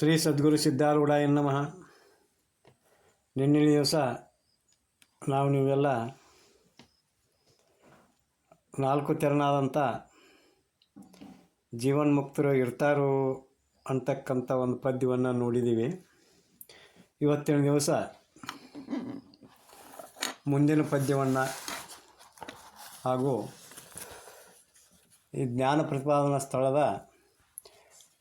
ಶ್ರೀ ಸದ್ಗುರು ಸಿದ್ಧಾರೂಢ ನಮಃ. ನಿನ್ನೆ ದಿವಸ ನಾವು ನೀವೆಲ್ಲ ನಾಲ್ಕು ತೆರನಾದಂಥ ಜೀವನ್ಮುಕ್ತರು ಇರ್ತಾರೋ ಅಂತಕ್ಕಂಥ ಒಂದು ಪದ್ಯವನ್ನು ನೋಡಿದ್ದೀವಿ. ಇವತ್ತಿನ ದಿವಸ ಮುಂದಿನ ಪದ್ಯವನ್ನು ಹಾಗೂ ಈ ಜ್ಞಾನ ಪ್ರತಿಪಾದನಾ ಸ್ಥಳದ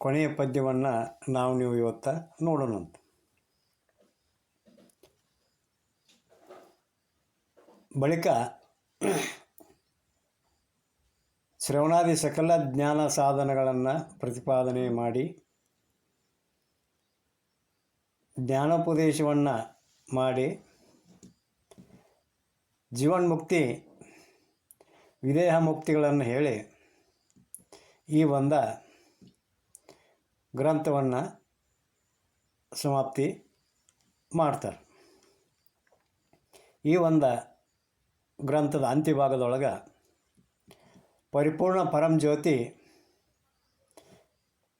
ಕೊನೆಯ ಪದ್ಯವನ್ನು ನಾವು ನೀವು ಇವತ್ತು ನೋಡೋಣಂತ ಬಳಿಕ ಶ್ರವಣಾದಿ ಸಕಲ ಜ್ಞಾನ ಸಾಧನಗಳನ್ನು ಪ್ರತಿಪಾದನೆ ಮಾಡಿ ಜ್ಞಾನೋಪದೇಶವನ್ನು ಮಾಡಿ ಜೀವನ್ಮುಕ್ತಿ, ವಿದೇಹ ಮುಕ್ತಿಗಳನ್ನು ಹೇಳಿ ಈ ಒಂದ ಗ್ರಂಥವನ್ನು ಸಮಾಪ್ತಿ ಮಾಡ್ತಾರೆ. ಈ ಒಂದು ಗ್ರಂಥದ ಅಂತ್ಯಭಾಗದೊಳಗೆ ಪರಿಪೂರ್ಣ ಪರಂ ಜ್ಯೋತಿ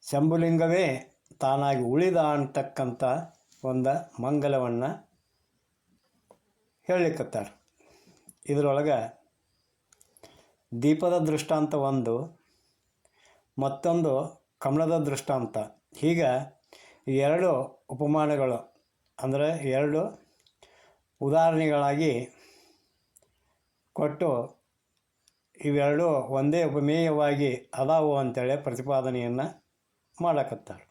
ಶಂಭುಲಿಂಗವೇ ತಾನಾಗಿ ಉಳಿದ ಅಂತಕ್ಕಂಥ ಒಂದು ಮಂಗಲವನ್ನು ಹೇಳಲಿಕ್ಕತ್ತಾರೆ ಇದರೊಳಗೆ ದೀಪದ ದೃಷ್ಟಾಂತ ಒಂದು ಮತ್ತೊಂದು ಕಮಲದ ದೃಷ್ಟಾಂತ ಹೀಗೆ ಎರಡು ಉಪಮಾನಗಳು, ಅಂದರೆ ಎರಡು ಉದಾಹರಣೆಗಳಾಗಿ ಕೊಟ್ಟು ಇವೆರಡು ಒಂದೇ ಉಪಮೇಯವಾಗಿ ಅದಾವು ಅಂತೇಳಿ ಪ್ರತಿಪಾದನೆಯನ್ನು ಮಾಡಕತ್ತಾರೆ.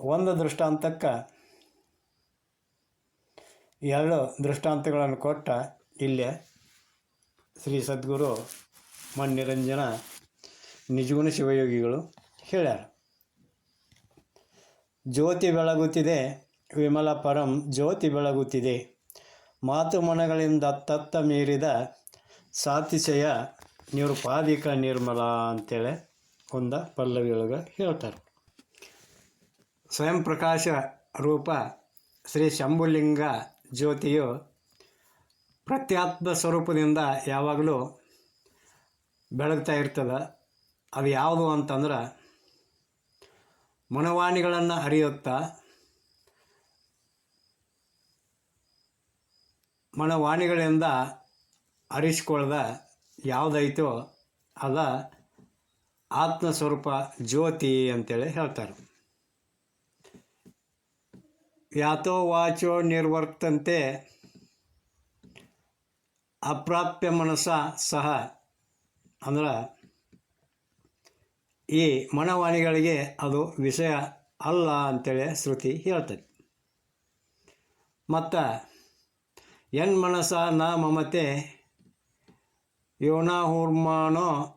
ಒಂದು ದೃಷ್ಟಾಂತಕ್ಕೆ ಎರಡು ದೃಷ್ಟಾಂತಗಳನ್ನು ಕೊಟ್ಟ ಇಲ್ಲೇ ಶ್ರೀ ಸದ್ಗುರು ಮಣ್ಣಿರಂಜನ ನಿಜಗುಣ ಶಿವಯೋಗಿಗಳು ಹೇಳ್ಯಾರ. ಜ್ಯೋತಿ ಬೆಳಗುತ್ತಿದೆ, ವಿಮಲ ಪರಂ ಜ್ಯೋತಿ ಬೆಳಗುತ್ತಿದೆ. ಮಾತು ಮನಗಳಿಂದ ತತ್ತ ಮೀರಿದ ಸಾತಿಶಯ ನಿರುಪಾದಿಕ ನಿರ್ಮಲ ಅಂತೇಳಿ ಒಂದ ಪಲ್ಲವಿಯೊಳಗೆ ಹೇಳ್ತಾರೆ. ಸ್ವಯಂ ಪ್ರಕಾಶ ರೂಪ ಶ್ರೀ ಶಂಭುಲಿಂಗ ಜ್ಯೋತಿಯು ಪ್ರತ್ಯಾತ್ಮ ಸ್ವರೂಪದಿಂದ ಯಾವಾಗಲೂ ಬೆಳಗ್ತಾ ಇರ್ತದೆ. ಅದು ಯಾವುದು ಅಂತಂದ್ರೆ ಮನವಾಣಿಗಳನ್ನು ಅರಿಯುತ್ತಾ, ಮನವಾಣಿಗಳಿಂದ ಅರಿಸ್ಕೊಳ್ದ ಯಾವುದೈತೋ ಅದ ಆತ್ಮಸ್ವರೂಪ ಜ್ಯೋತಿ ಅಂತೇಳಿ ಹೇಳ್ತಾರೆ. ಯಾತೋ ವಾಚೋ ನಿರ್ವರ್ತಂತೆ ಅಪ್ರಾಪ್ಯ ಮನಸ್ಸ ಸಹ ಅಂದ್ರೆ ಈ ಮನವಾಣಿಗಳಿಗೆ ಅದು ವಿಷಯ ಅಲ್ಲ ಅಂತೇಳಿ ಶ್ರುತಿ ಹೇಳ್ತದೆ. ಮತ್ತು, ಎನ್ ಮನಸ ನ ಮಮತೆ ಯೋನಾಹೂರ್ಮಾನೋ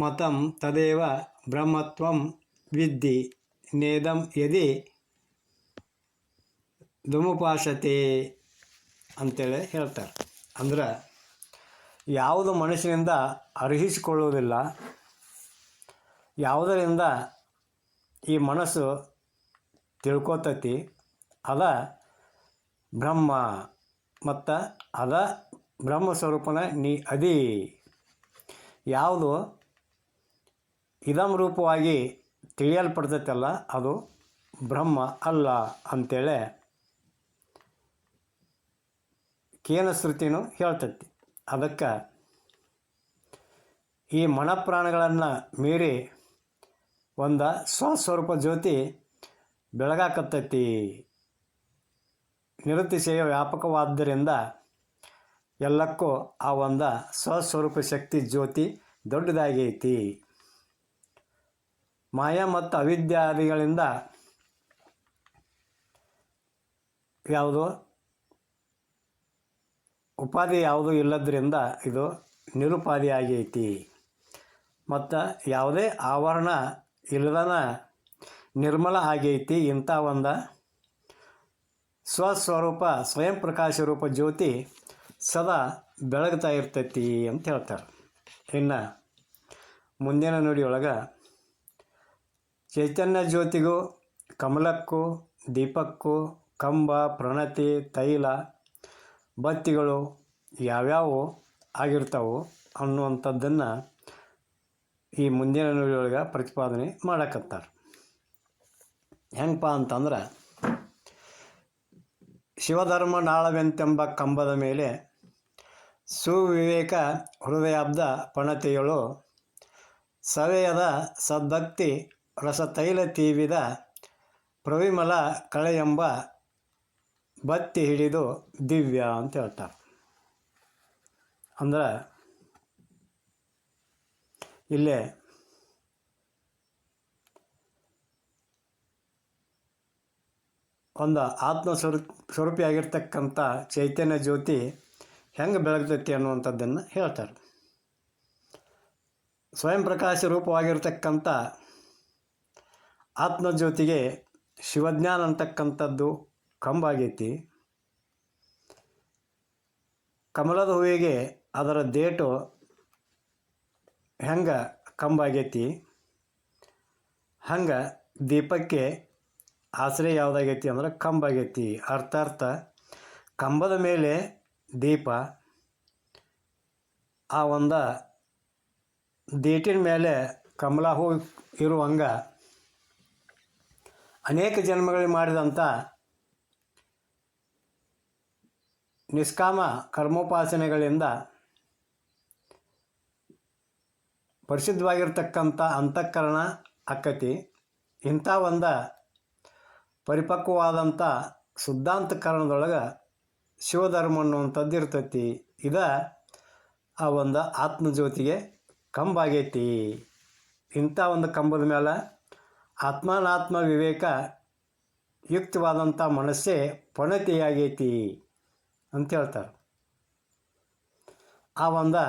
ಮತಂ ತದೇವ ಬ್ರಹ್ಮತ್ವಂ ವಿದ್ಧಿ ನೇದಂ ಯದಿ ಧುಮುಪಾಶತೆ ಅಂತೇಳಿ ಹೇಳ್ತಾರೆ. ಅಂದ್ರೆ, ಯಾವುದು ಮನುಷ್ಯನಿಂದ ಅರ್ಹಿಸಿಕೊಳ್ಳುವುದಿಲ್ಲ ಯಾವುದರಿಂದ ಈ ಮನಸ್ಸು ತಿಳ್ಕೊತತಿ? ಅದ ಬ್ರಹ್ಮ ಮತ್ತು ಅದ ಬ್ರಹ್ಮ ಸ್ವರೂಪನ ನೀ ಅದಿ. ಯಾವುದು? ಇದಂ ರೂಪವಾಗಿ ತಿಳಿಯಲ್ಪಡ್ತೈತಲ್ಲ, ಅದು ಬ್ರಹ್ಮ ಅಲ್ಲ ಅಂತೇಳಿ ಕೇನಶ್ರುತಿನೂ ಹೇಳ್ತೈತಿ. ಅದಕ್ಕೆ ಈ ಮನಪ್ರಾಣಗಳನ್ನು ಮೀರಿ ಒಂದು ಸ್ವಸ್ವರೂಪ ಜ್ಯೋತಿ ಬೆಳಗಾಕತ್ತೈತಿ. ನಿರತಿಶಯ ವ್ಯಾಪಕವಾದ್ದರಿಂದ ಎಲ್ಲಕ್ಕೂ ಆ ಒಂದು ಸ್ವಸ್ವರೂಪ ಶಕ್ತಿ ಜ್ಯೋತಿ ದೊಡ್ಡದಾಗೈತಿ. ಮಾಯಾ ಮತ್ತು ಅವಿದ್ಯಾದಿಗಳಿಂದ ಯಾವುದು? ಉಪಾಧಿ ಯಾವುದು ಇಲ್ಲದ್ರಿಂದ ಇದು ನಿರುಪಾಧಿಯಾಗೈತಿ ಮತ್ತು ಯಾವುದೇ ಆವರಣ ಇಲ್ಲದನ ನಿರ್ಮಲ ಆಗೈತಿ ಇಂಥ ಒಂದು ಸ್ವಸ್ವರೂಪ, ಸ್ವಯಂ ಪ್ರಕಾಶ ರೂಪ ಜ್ಯೋತಿ ಸದಾ ಬೆಳಗ್ತಾ ಇರ್ತೈತಿ ಅಂತ ಹೇಳ್ತಾರೆ. ಇನ್ನು ಮುಂದಿನ ನುಡಿಯೊಳಗೆ ಚೈತನ್ಯ ಜ್ಯೋತಿಗೂ, ಕಮಲಕ್ಕೂ, ದೀಪಕ್ಕೂ, ಕಂಬ, ಪ್ರಣತಿ, ತೈಲ, ಬತ್ತಿಗಳು ಯಾವ್ಯಾವು ಆಗಿರ್ತಾವೋ ಅನ್ನುವಂಥದ್ದನ್ನು ಈ ಮುಂದಿನ ನುಡಿಯೊಳಗೆ ಪ್ರತಿಪಾದನೆ ಮಾಡಕತ್ತಾರೆ. ಹೆಂಗಪ್ಪ ಅಂತಂದ್ರೆ, ಶಿವಧರ್ಮ ನಾಳವೆಂತೆಂಬ ಕಂಬದ ಮೇಲೆ ಸುವಿವೇಕ ಹೃದಯಾಬ್ದ ಪಣತೆಯಳು ಸವೆಯದ ಸದ್ಭಕ್ತಿ ರಸತೈಲ ತೀವಿದ ಪ್ರವಿಮಲ ಕಳೆ ಎಂಬ ಬತ್ತಿ ಹಿಡಿದು ದಿವ್ಯ ಅಂತ ಹೇಳ್ತಾರೆ. ಅಂದ್ರೆ ಇಲ್ಲೇ. ಒಂದು ಆತ್ಮ ಸ್ವರೂಪ, ಸ್ವರೂಪಿಯಾಗಿರ್ತಕ್ಕಂಥ ಚೈತನ್ಯ ಜ್ಯೋತಿ ಹೆಂಗೆ ಬೆಳಗ್ತೈತಿ ಅನ್ನುವಂಥದ್ದನ್ನು ಹೇಳ್ತಾರೆ. ಸ್ವಯಂ ಪ್ರಕಾಶ ರೂಪವಾಗಿರ್ತಕ್ಕಂಥ ಆತ್ಮಜ್ಯೋತಿಗೆ ಶಿವಜ್ಞಾನ ಅಂತಕ್ಕಂಥದ್ದು ಕಂಬಾಗೈತಿ. ಕಮಲದ ಹೂವಿಗೆ ಅದರ ದೇಟು ಹೆಂಗೆ ಕಂಬಾಗೈತಿ ಹಂಗೆ ದೀಪಕ್ಕೆ ಆಸರೆ ಯಾವುದಾಗೈತಿ ಅಂದ್ರೆ ಕಂಬ ಆಗೈತಿ. ಅರ್ಥಾರ್ಥ ಕಂಬದ ಮೇಲೆ ದೀಪ, ಆ ಒಂದು ದೇಟಿನ ಮೇಲೆ ಕಮಲ ಹೂ ಇರುವಂಗ ಅನೇಕ ಜನ್ಮಗಳಿಗೆ ಮಾಡಿದಂಥ ನಿಷ್ಕಾಮ ಕರ್ಮೋಪಾಸನೆಗಳಿಂದ ಪರಿಶುದ್ಧವಾಗಿರ್ತಕ್ಕಂಥ ಅಂತಃಕರಣ ಅಕ್ಕತಿ. ಇಂಥ ಒಂದು ಪರಿಪಕ್ವವಾದಂಥ ಶುದ್ಧಾಂತಕರಣದೊಳಗೆ ಶಿವಧರ್ಮ ಅನ್ನುವಂಥದ್ದು ಇರ್ತೈತಿ. ಇದ ಆ ಒಂದು ಆತ್ಮಜ್ಯೋತಿಗೆ ಕಂಬಾಗೈತಿ. ಇಂಥ ಒಂದು ಕಂಬದ ಮೇಲೆ ಆತ್ಮಾನಾತ್ಮ ವಿವೇಕ ಯುಕ್ತವಾದಂಥ ಮನಸ್ಸೇ ಪಣತಿಯಾಗೈತಿ ಅಂತ ಹೇಳ್ತಾರೆ. ಆ ಒಂದು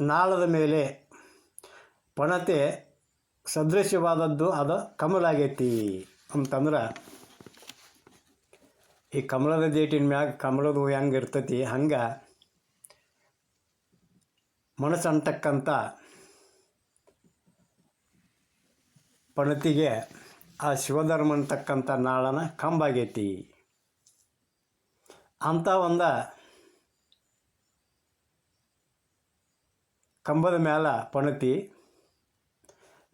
ನಾಳದ ಮೇಲೆ ಪಣತೆ ಸದೃಶ್ಯವಾದದ್ದು ಅದು ಕಮಲಾಗೈತಿ ಅಂತಂದ್ರೆ, ಈ ಕಮಲದ ದೇಟಿನ ಮ್ಯಾಗ ಕಮಲದ ಹೂ ಹೆಂಗೆ ಇರ್ತೈತಿ, ಹಂಗೆ ಮನಸ್ಸು ಅಂತಕ್ಕಂಥ ಪಣತಿಗೆ ಆ ಶಿವಧರ್ಮ ಅಂತಕ್ಕಂಥ ನಾಳನ ಕಂಬಾಗೈತಿ. ಅಂಥ ಒಂದು ಕಂಬದ ಮ್ಯಾಲ ಪಣತಿ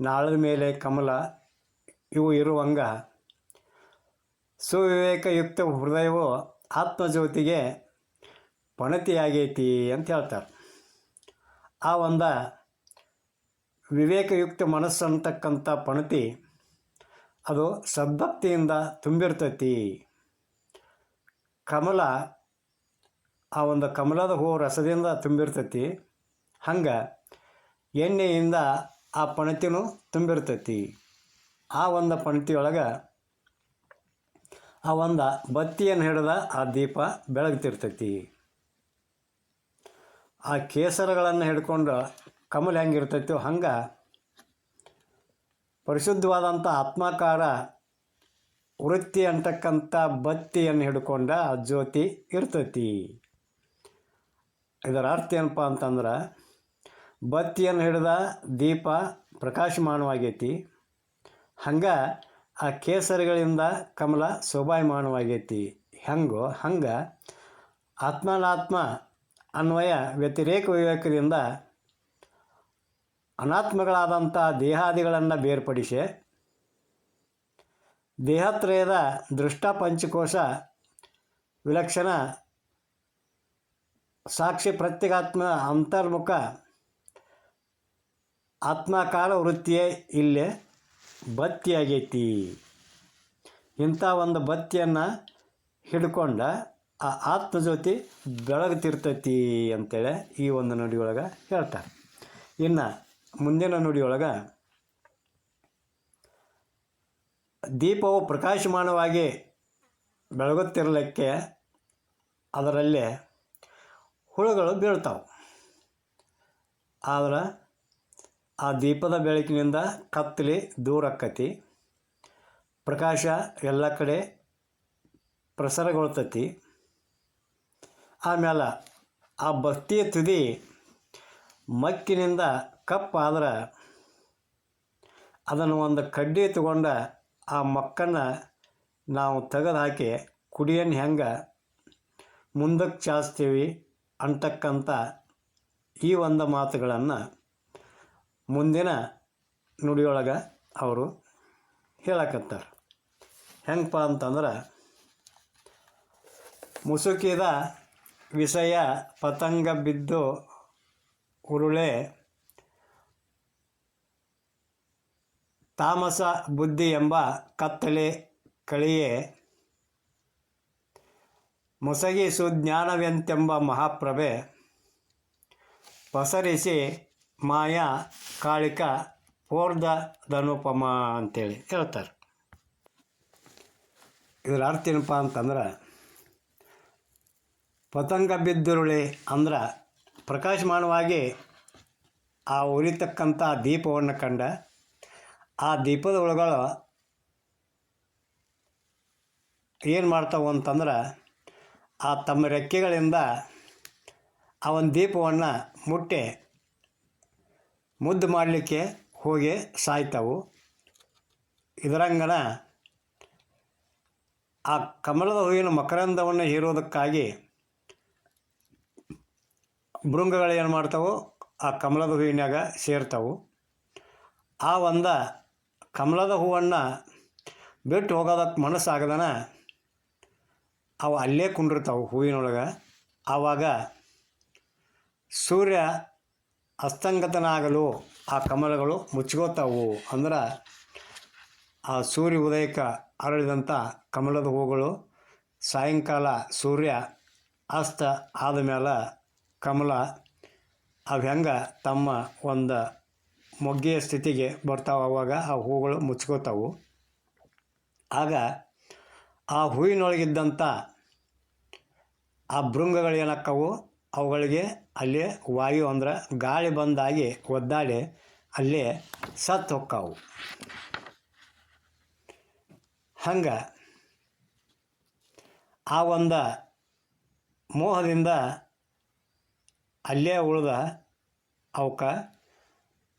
ನಾಳದ ಮೇಲೆ ಕಮಲ, ಇವು ಇರುವಂಗ ಸುವಿವೇಕಯುಕ್ತ ಹೃದಯವು ಆತ್ಮಜ್ಯೋತಿಗೆ ಪಣತಿಯಾಗೈತಿ ಅಂತ ಹೇಳ್ತಾರೆ. ಆ ಒಂದು ವಿವೇಕಯುಕ್ತ ಮನಸ್ಸು ಅಂತಕ್ಕಂಥ ಪಣತಿ, ಅದು ಸದ್ಭಕ್ತಿಯಿಂದ ತುಂಬಿರ್ತೈತಿ. ಕಮಲ, ಆ ಒಂದು ಕಮಲದ ಹೂ ರಸದಿಂದ ತುಂಬಿರ್ತೈತಿ. ಹಂಗೆ ಎಣ್ಣೆಯಿಂದ ಆ ಪಣತಿನೂ ತುಂಬಿರ್ತೈತಿ. ಆ ಒಂದು ಪಣತಿಯೊಳಗೆ ಆ ಒಂದು ಬತ್ತಿಯನ್ನು ಹಿಡಿದ ಆ ದೀಪ ಬೆಳಗ್ತಿರ್ತೈತಿ. ಆ ಕೇಸರಗಳನ್ನು ಹಿಡ್ಕೊಂಡು ಕಮಲ ಹೆಂಗಿರ್ತೈತೋ ಹಂಗೆ ಪರಿಶುದ್ಧವಾದಂಥ ಆತ್ಮಾಕಾರ ವೃತ್ತಿ ಅಂತಕ್ಕಂಥ ಬತ್ತಿಯನ್ನು ಹಿಡ್ಕೊಂಡ ಆ ಜ್ಯೋತಿ ಇರ್ತೈತಿ. ಇದರ ಅರ್ಥ ಏನಪ್ಪ ಅಂತಂದ್ರೆ ಬತ್ತಿಯನ್ನು ಹಿಡಿದ ದೀಪ ಪ್ರಕಾಶಮಾನವಾಗೈತಿ. ಹಂಗೆ ಆ ಕೇಸರಿಗಳಿಂದ ಕಮಲ ಶೋಭಾಯಮಾನವಾಗೈತಿ. ಹೆಂಗೋ, ಹಂಗೆ ಆತ್ಮನಾತ್ಮ ಅನ್ವಯ ವ್ಯತಿರೇಕ ವಿವೇಕದಿಂದ ಅನಾತ್ಮಗಳಾದಂಥ ದೇಹಾದಿಗಳನ್ನು ಬೇರ್ಪಡಿಸಿ ದೇಹತ್ರಯದ ದೃಷ್ಟ ಪಂಚಕೋಶ ವಿಲಕ್ಷಣ ಸಾಕ್ಷಿ ಪ್ರತ್ಯೇಕಾತ್ಮ ಅಂತರ್ಮುಖ ಆತ್ಮಕಾಲ ವೃತ್ತಿಯೇ ಇಲ್ಲೇ ಬತ್ತಿಯಾಗೈತಿ. ಇಂಥ ಒಂದು ಬತ್ತಿಯನ್ನು ಹಿಡ್ಕೊಂಡ ಆ ಆತ್ಮಜ್ಯೋತಿ ಬೆಳಗ್ತಿರ್ತೈತಿ ಅಂತೇಳಿ ಈ ಒಂದು ನುಡಿಯೊಳಗೆ ಹೇಳ್ತಾರೆ. ಇನ್ನು ಮುಂದಿನ ನುಡಿಯೊಳಗೆ ದೀಪವು ಪ್ರಕಾಶಮಾನವಾಗಿ ಬೆಳಗುತ್ತಿರಲಿಕ್ಕೆ ಅದರಲ್ಲಿ ಹುಳುಗಳು ಬೀಳ್ತಾವೆ. ಆದ್ರೆ ಆ ದೀಪದ ಬೆಳಕಿನಿಂದ ಕತ್ತಲಿ ದೂರ ಆಕ್ಕತಿ ಪ್ರಕಾಶ ಎಲ್ಲ ಕಡೆ ಪ್ರಸರಗೊಳ್ತತಿ. ಆಮೇಲೆ ಆ ಬತ್ತಿಯ ತುದಿ ಮಕ್ಕಿನಿಂದ ಕಪ್ಪಾದ್ರೆ ಅದನ್ನು ಒಂದು ಕಡ್ಡಿ ತಗೊಂಡ ಆ ಮಕ್ಕನ್ನು ನಾವು ತೆಗೆದು ಹಾಕಿ ಕುಡಿಯನ್ನು ಹೆಂಗೆ ಮುಂದಕ್ಕೆ ಚಾಚ್ತೀವಿ ಅಂತಕ್ಕಂಥ ಈ ಒಂದು ಮಾತುಗಳನ್ನು ಮುಂದಿನ ನುಡಿಯೊಳಗೆ ಅವರು ಹೇಳಕತ್ತಾರೆ. ಹೆಂಗಪ್ಪ ಅಂತಂದ್ರೆ, ಮುಸುಕಿದ ವಿಷಯ ಪತಂಗ ಬಿದ್ದು ಉರುಳೆ, ತಾಮಸ ಬುದ್ಧಿ ಎಂಬ ಕತ್ತಲೆ ಕಳಿಯೇ, ಮುಸಗಿಸು ಜ್ಞಾನವೆಂತೆಂಬ ಮಹಾಪ್ರಭೆ ಪಸರಿಸಿ ಮಾಯಾ ಕಾಳಿಕ ಪೋರ್ಧದನುಪಮ ಅಂತೇಳಿ ಹೇಳ್ತಾರೆ. ಇದರ ಅರ್ಥ ಏನಪ್ಪ ಅಂತಂದ್ರೆ, ಪತಂಗ ಬಿದ್ದುರುಳಿ ಅಂದ್ರೆ ಪ್ರಕಾಶಮಾನವಾಗಿ ಆ ಉರಿತಕ್ಕಂಥ ದೀಪವನ್ನು ಕಂಡ, ಆ ದೀಪದ ಒಳಗಳು ಏನು ಮಾಡ್ತಾವೆ ಅಂತಂದ್ರೆ, ಆ ತಮ್ಮ ರೆಕ್ಕೆಗಳಿಂದ ಆ ಒಂದು ದೀಪವನ್ನು ಮುಟ್ಟಿ ಮುದ್ದು ಮಾಡಲಿಕ್ಕೆ ಹೋಗಿ ಸಾಯ್ತಾವು. ಇದರಂಗನ ಆ ಕಮಲದ ಹೂವಿನ ಮಕರಂದವನ್ನು ಹೀರೋದಕ್ಕಾಗಿ ಭೃಂಗಗಳು ಏನು ಮಾಡ್ತಾವು? ಆ ಕಮಲದ ಹೂವಿನಾಗ ಸೇರ್ತಾವು. ಆ ಒಂದ ಕಮಲದ ಹೂವನ್ನು ಬಿಟ್ಟು ಹೋಗೋದಕ್ಕೆ ಮನಸ್ಸಾಗದನ ಅವು ಅಲ್ಲೇ ಕುಂಡಿರ್ತಾವೆ ಹೂವಿನೊಳಗೆ. ಆವಾಗ ಸೂರ್ಯ ಅಸ್ತಂಗತನಾಗಲು ಆ ಕಮಲಗಳು ಮುಚ್ಕೋತಾವು ಅಂದ್ರೆ ಆ ಸೂರ್ಯ ಉದಯಕ್ಕೆ ಅರಳಿದಂಥ ಕಮಲದ ಹೂಗಳು ಸಾಯಂಕಾಲ ಸೂರ್ಯ ಅಸ್ತ ಆದ ಮೇಲೆ ಕಮಲ ಅವು ಹೆಂಗೆ ತಮ್ಮ ಒಂದು ಮೊಗ್ಗೆಯ ಸ್ಥಿತಿಗೆ ಬರ್ತಾವೆ ಆವಾಗ ಆ ಹೂಗಳು ಮುಚ್ಕೋತಾವು ಆಗ ಆ ಹೂವಿನೊಳಗಿದ್ದಂಥ ಆ ಭೃಂಗಗಳು ಅವುಗಳಿಗೆ ಅಲ್ಲೇ ವಾಯು ಅಂದ್ರೆ ಗಾಳಿ ಬಂದಾಗಿ ಒದ್ದಾಡಿ ಅಲ್ಲೇ ಸತ್ತು ಹೊಕ್ಕಾವು. ಹಂಗೆ ಆ ಒಂದು ಮೋಹದಿಂದ ಅಲ್ಲೇ ಉಳಿದ ಅವಕ್ಕೆ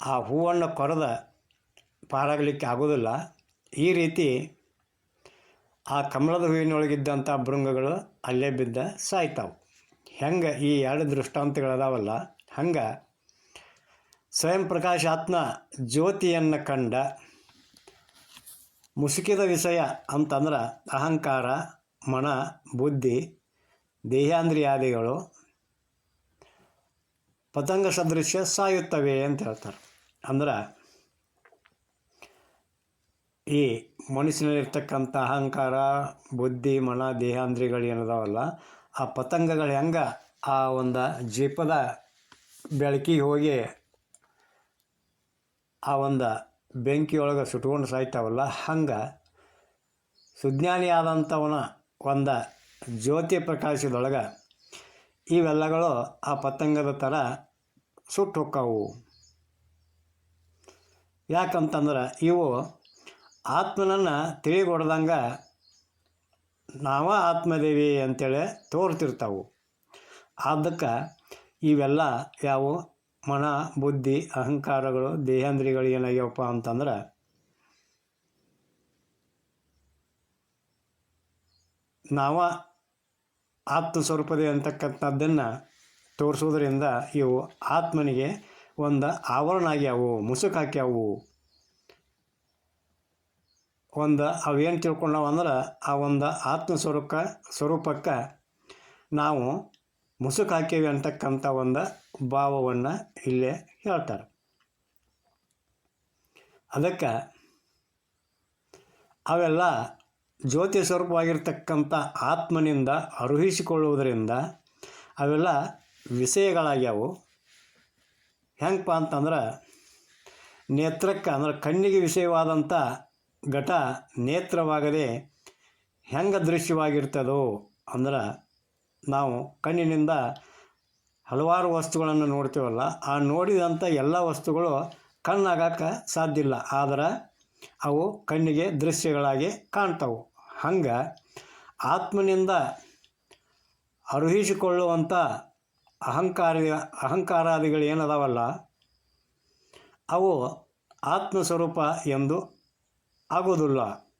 ಆ ಹೂವನ್ನು ಕೊರೆದ ಪಾರಾಗಲಿಕ್ಕೆ ಆಗೋದಿಲ್ಲ. ಈ ರೀತಿ ಆ ಕಮಲದ ಹೂವಿನೊಳಗಿದ್ದಂಥ ಭೃಂಗಗಳು ಅಲ್ಲೇ ಬಿದ್ದ ಸಾಯ್ತಾವೆ. ಹೆಂಗೆ ಈ ಎರಡು ದೃಷ್ಟಾಂತಗಳದಾವಲ್ಲ, ಹಂಗೆ ಸ್ವಯಂ ಪ್ರಕಾಶಾತ್ಮ ಜ್ಯೋತಿಯನ್ನು ಕಂಡ ಮುಸುಕಿದ ವಿಷಯ ಅಂತಂದ್ರೆ ಅಹಂಕಾರ, ಮನ, ಬುದ್ಧಿ, ದೇಹಾಂದ್ರಿಯಾದಿಗಳು, ಪತಂಗ ಸದೃಶ್ಯ ಸಾಯುತ್ತವೆ ಅಂತ ಹೇಳ್ತಾರೆ. ಅಂದ್ರೆ ಈ ಮನುಷ್ಯನಲ್ಲಿರ್ತಕ್ಕಂಥ ಅಹಂಕಾರ, ಬುದ್ಧಿ, ಮನ, ದೇಹಾಂದ್ರಿಗಳು ಏನದಾವಲ್ಲ ಆ ಪತಂಗಗಳು ಹೆಂಗೆ ಆ ಒಂದು ಜೀಪದ ಬೆಳಕಿಗೆ ಹೋಗಿ ಆ ಒಂದು ಬೆಂಕಿಯೊಳಗೆ ಸುಟ್ಕೊಂಡು ಸಾಯ್ತಾವಲ್ಲ, ಹಂಗೆ ಸುಜ್ಞಾನಿ ಆದಂಥವನ ಒಂದು ಜ್ಯೋತಿ ಪ್ರಕಾಶದೊಳಗೆ ಇವೆಲ್ಲಗಳು ಆ ಪತಂಗದ ಥರ ಸುಟ್ಟು ಯಾಕಂತಂದ್ರೆ ಇವು ಆತ್ಮನನ್ನು ತಿಳಿಗೊಡ್ದಂಗೆ ನಾವ ಆತ್ಮದೇವಿ ಅಂತೇಳಿ ತೋರ್ತಿರ್ತಾವೆ. ಅದಕ್ಕೆ ಇವೆಲ್ಲ ಯಾವ? ಮನ, ಬುದ್ಧಿ, ಅಹಂಕಾರಗಳು, ದೇಹೇಂದ್ರಿಯಗಳು ಏನಾಗ್ಯವಪ್ಪ ಅಂತಂದ್ರೆ ನಾವ ಆತ್ಮ ಸ್ವರೂಪದೇ ಅಂತಕ್ಕಂಥದ್ದನ್ನು ತೋರಿಸೋದ್ರಿಂದ ಇವು ಆತ್ಮನಿಗೆ ಒಂದು ಆವರಣ ಆಗ್ಯಾವು ಮುಸುಕು ಹಾಕ್ಯಾವು ಒಂದು ಅವೇನು ತಿಳ್ಕೊಂಡಾವ ಅಂದ್ರೆ ಆ ಒಂದು ಆತ್ಮ ಸ್ವರೂಪ, ಸ್ವರೂಪಕ್ಕೆ ನಾವು ಮುಸುಕು ಹಾಕೇವಿ ಅಂತಕ್ಕಂಥ ಒಂದು ಭಾವವನ್ನು ಇಲ್ಲೇ ಹೇಳ್ತಾರೆ. ಅದಕ್ಕೆ ಅವೆಲ್ಲ ಜ್ಯೋತಿ ಸ್ವರೂಪವಾಗಿರ್ತಕ್ಕಂಥ ಆತ್ಮನಿಂದ ಅರುಹಿಸಿಕೊಳ್ಳುವುದರಿಂದ ಅವೆಲ್ಲ ವಿಷಯಗಳಾಗ್ಯಾವು. ಹೆಂಗಪ್ಪ ಅಂತಂದ್ರೆ ನೇತ್ರಕ್ಕೆ ಅಂದ್ರೆ ಕಣ್ಣಿಗೆ ವಿಷಯವಾದಂಥ ಘಟ ನೇತ್ರವಾಗದೆ ಹೆಂಗೆ ದೃಶ್ಯವಾಗಿರ್ತದೋ ಅಂದ್ರೆ ನಾವು ಕಣ್ಣಿನಿಂದ ಹಲವಾರು ವಸ್ತುಗಳನ್ನು ನೋಡ್ತೀವಲ್ಲ, ಆ ನೋಡಿದಂಥ ಎಲ್ಲ ವಸ್ತುಗಳು ಕಣ್ಣಾಗಕ್ಕೆ ಸಾಧ್ಯ ಇಲ್ಲ. ಆದ್ರೆ ಅವು ಕಣ್ಣಿಗೆ ದೃಶ್ಯಗಳಾಗಿ ಕಾಣ್ತಾವು. ಹಂಗೆ ಆತ್ಮನಿಂದ ಅರುಹಿಸಿಕೊಳ್ಳುವಂಥ ಅಹಂಕಾರ, ಅಹಂಕಾರಾದಿಗಳು ಏನದಾವಲ್ಲ, ಅವು ಆತ್ಮ ಸ್ವರೂಪ ಎಂದು ಆಗೋದಿಲ್ಲ.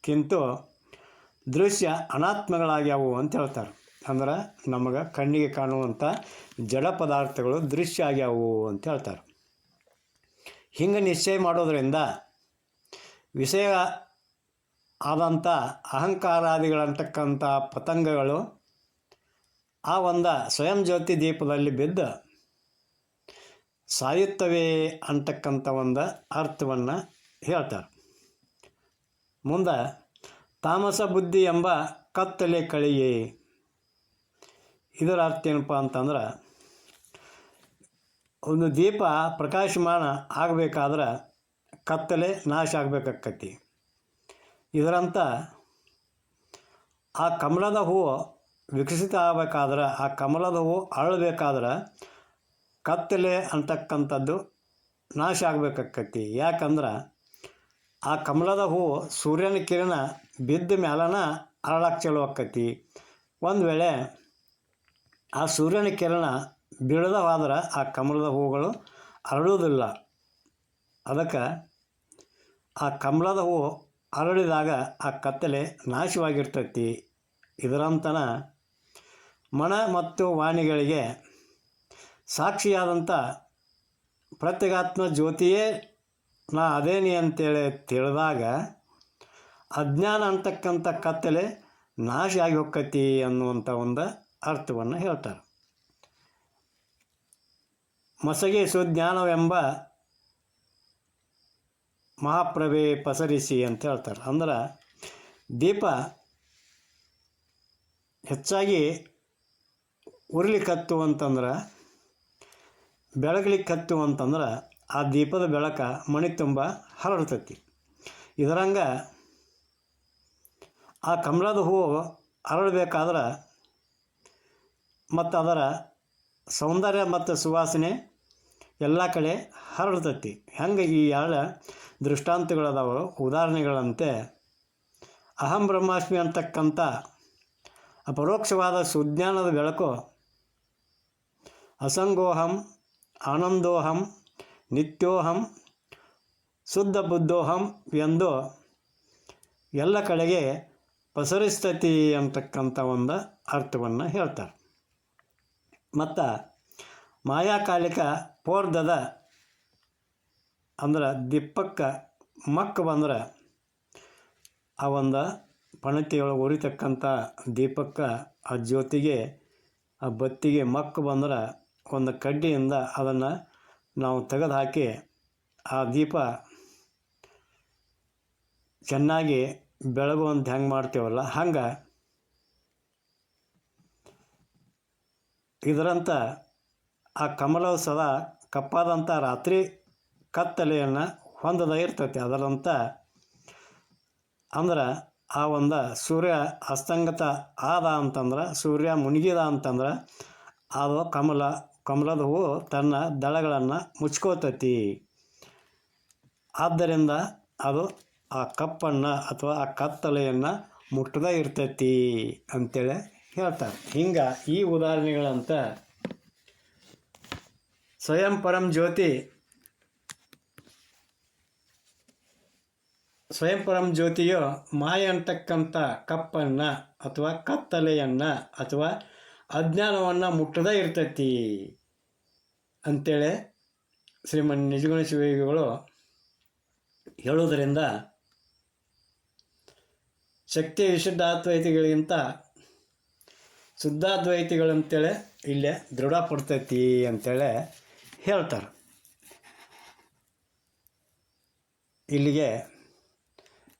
ಕಿಂತು ದೃಶ್ಯ ಅನಾತ್ಮಗಳಾಗ್ಯಾವು ಅಂತ ಹೇಳ್ತಾರೆ. ಅಂದ್ರೆ ನಮಗೆ ಕಣ್ಣಿಗೆ ಕಾಣುವಂಥ ಜಡ ಪದಾರ್ಥಗಳು ದೃಶ್ಯ ಆಗ್ಯಾವು ಅಂತ ಹೇಳ್ತಾರೆ. ಹಿಂಗೆ ನಿಶ್ಚಯ ಮಾಡೋದರಿಂದ ವಿಷಯ ಆದಂಥ ಅಹಂಕಾರಾದಿಗಳಂತಕ್ಕಂಥ ಪತಂಗಗಳು ಆ ಒಂದು ಸ್ವಯಂ ಜ್ಯೋತಿ ದೀಪದಲ್ಲಿ ಬಿದ್ದು ಸಾಯುತ್ತವೆ ಅಂತಕ್ಕಂಥ ಒಂದು ಅರ್ಥವನ್ನು ಹೇಳ್ತಾರೆ. ಮುಂದೆ, ತಾಮಸ ಬುದ್ಧಿ ಎಂಬ ಕತ್ತಲೆ ಕಳಿಯೇ ಇದರ ಅರ್ಥ ಏನಪ್ಪ ಅಂತಂದ್ರೆ, ಒಂದು ದೀಪ ಪ್ರಕಾಶಮಾನ ಆಗಬೇಕಾದ್ರೆ ಕತ್ತಲೆ ನಾಶ ಆಗಬೇಕಾಕತಿ ಇದರಂತ, ಆ ಕಮಲದ ಹೂವು ವಿಕಸಿತ ಆಗಬೇಕಾದ್ರೆ, ಆ ಕಮಲದ ಹೂವು ಅರಳಬೇಕಾದ್ರೆ ಕತ್ತಲೆ ಅಂತಕ್ಕಂಥದ್ದು ನಾಶ ಆಗಬೇಕಾಕತಿ ಯಾಕಂದ್ರೆ ಆ ಕಮಲದ ಹೂವು ಸೂರ್ಯನ ಕಿರಣ ಬಿದ್ದ ಮ್ಯಾಲನ ಅರಳಕ್ಕೆ ಚಲೋ ಆಕ್ಕತಿ. ಒಂದು ವೇಳೆ ಆ ಸೂರ್ಯನ ಕಿರಣ ಬೀಳದವಾದ್ರೆ ಆ ಕಮಲದ ಹೂವುಗಳು ಅರಳುವುದಿಲ್ಲ. ಅದಕ್ಕೆ ಆ ಕಮಲದ ಹೂವು ಅರಳಿದಾಗ ಆ ಕತ್ತಲೆ ನಾಶವಾಗಿರ್ತೈತಿ. ಇದರಂತನ ಮನ ಮತ್ತು ವಾಣಿಗಳಿಗೆ ಸಾಕ್ಷಿಯಾದಂಥ ಪ್ರತ್ಯೇಗಾತ್ಮ ಜ್ಯೋತಿಯೇ ನಾ ಅದೇನಿ ಅಂತೇಳಿ ತಿಳಿದಾಗ, ಅಜ್ಞಾನ ಅಂತಕ್ಕಂಥ ಕತ್ತಲೆ ನಾಶ ಆಗಿ ಹೋಕ್ಕತಿ ಅನ್ನುವಂಥ ಒಂದು ಅರ್ಥವನ್ನು ಹೇಳ್ತಾರೆ. ಮಸಗೆ ಸುಜ್ಞಾನವೆಂಬ ಮಹಾಪ್ರಭೆ ಪಸರಿಸಿ ಅಂತ ಹೇಳ್ತಾರೆ. ಅಂದ್ರೆ, ದೀಪ ಹೆಚ್ಚಾಗಿ ಉರ್ಲಿಕ್ಕತ್ತು ಅಂತಂದ್ರೆ ಬೆಳಗ್ಲಿಕ್ಕತ್ತು ಅಂತಂದ್ರೆ ಆ ದೀಪದ ಬೆಳಕ ಮಣಿ ತುಂಬ ಹರಡ್ತೈತಿ. ಇದರಂಗ ಆ ಕಮಲದ ಹೂವು ಹರಡಬೇಕಾದ್ರೆ ಮತ್ತು ಅದರ ಸೌಂದರ್ಯ ಮತ್ತು ಸುವಾಸನೆ ಎಲ್ಲ ಕಡೆ ಹರಡ್ತೈತಿ. ಹೆಂಗೆ ಈ ಎರಡು ದೃಷ್ಟಾಂತಗಳದಾವ? ಉದಾಹರಣೆಗಳಂತೆ, ಅಹಂ ಬ್ರಹ್ಮಾಸ್ಮಿ ಅಂತಕ್ಕಂಥ ಅಪರೋಕ್ಷವಾದ ಸುಜ್ಞಾನದ ಬೆಳಕು ಅಸಂಗೋಹಂ, ಆನಂದೋಹಂ ನಿತ್ಯೋಹಂ ಶುದ್ಧ ಬುದ್ಧೋಹಂ ಎಂದು ಎಲ್ಲ ಕಡೆಗೆ ಪಸರಿಸ್ತತಿ ಅಂತಕ್ಕಂಥ ಒಂದು ಅರ್ಥವನ್ನು ಹೇಳ್ತಾರೆ. ಮತ್ತು ಮಾಯಾಕಾಲಿಕ ಪೋರ್ಧದ ಅಂದ್ರೆ ದಿಪ್ಪಕ್ಕೆ ಮಕ್ಕ ಬಂದ್ರೆ ಆ ಒಂದು ಪಣತಿಯೊಳಗೆ ಉರಿತಕ್ಕಂಥ ದೀಪಕ್ಕೆ ಆ ಜ್ಯೋತಿಗೆ, ಆ ಬತ್ತಿಗೆ ಮಕ್ಕ ಬಂದ್ರೆ ಒಂದು ಕಡ್ಡಿಯಿಂದ ಅದನ್ನು ನಾವು ತೆಗೆದು ಹಾಕಿ ಆ ದೀಪ ಚೆನ್ನಾಗಿ ಬೆಳಗುವಂತ ಹೆಂಗೆ ಮಾಡ್ತೇವಲ್ಲ, ಹಂಗೆ ಇದರಂಥ ಆ ಕಮಲವು ಸದಾ ಕಪ್ಪಾದಂಥ ರಾತ್ರಿ ಕತ್ತಲೆಯನ್ನು ಹೊಂದದ ಇರ್ತೈತಿ. ಅದರಂಥ ಅಂದ್ರೆ ಆ ಒಂದು ಸೂರ್ಯ ಅಸ್ತಂಗತ ಆದ ಅಂತಂದ್ರೆ, ಸೂರ್ಯ ಮುನಿಗಿದ ಅಂತಂದ್ರೆ, ಅದು ಕಮಲ ಕಮಲದ ಹೂವು ತನ್ನ ದಳಗಳನ್ನು ಮುಚ್ಕೋತತಿ. ಆದ್ದರಿಂದ ಅದು ಆ ಕಪ್ಪನ್ನು ಅಥವಾ ಆ ಕತ್ತಲೆಯನ್ನು ಮುಟ್ಟದೇ ಇರ್ತೈತಿ ಅಂತೇಳಿ ಹೇಳ್ತಾರೆ. ಹಿಂಗೆ ಈ ಉದಾಹರಣೆಗಳಂತ ಸ್ವಯಂ ಪರಂ ಜ್ಯೋತಿ, ಸ್ವಯಂ ಪರಂ ಜ್ಯೋತಿಯು ಮಾಯ ಅಂತಕ್ಕಂಥ ಕಪ್ಪನ್ನು ಅಥವಾ ಕತ್ತಲೆಯನ್ನು ಅಥವಾ ಅಜ್ಞಾನವನ್ನು ಮುಟ್ಟದೇ ಇರ್ತೈತಿ ಅಂಥೇಳಿ ಶ್ರೀಮನ್ ನಿಜಗುಣ ಶಿವಯೋಗಿಗಳು ಹೇಳೋದರಿಂದ ಶಕ್ತಿ ವಿಶುದ್ಧಾದ್ವೈತಿಗಳಿಗಿಂತ ಶುದ್ಧಾದ್ವೈತಿಗಳಂತೇಳಿ ಇಲ್ಲೇ ದೃಢಪಡ್ತೈತಿ ಅಂತೇಳಿ ಹೇಳ್ತಾರೆ. ಇಲ್ಲಿಗೆ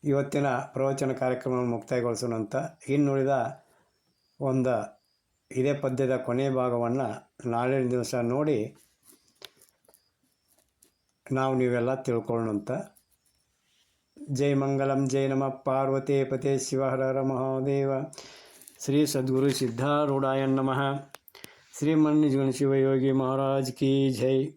ಇವತ್ತಿನ ಪ್ರವಚನ ಕಾರ್ಯಕ್ರಮವನ್ನು ಮುಕ್ತಾಯಗೊಳಿಸೋಣಂತ ಇನ್ನುಳಿದ ಒಂದು ಇದೇ ಪದ್ಯದ ಕೊನೆಯ ಭಾಗವನ್ನು ನಾಳೆಯ ದಿವಸ ನೋಡಿ ನಾವು ನೀವೆಲ್ಲ ತಿಳ್ಕೊಳ್ಳೋಣಂತ. ಜೈ ಮಂಗಲಂ, ಜೈ ನಮ. ಪಾರ್ವತಿ ಪತೆ ಶಿವಹರ ಹರ ಮಹಾದೇವ. ಶ್ರೀ ಸದ್ಗುರು ಸಿದ್ಧಾರೂಢಾಯ ನಮಃ. ಶ್ರೀಮನ್ ಶಿವಯೋಗಿ ಮಹಾರಾಜ್ ಕಿ ಜೈ.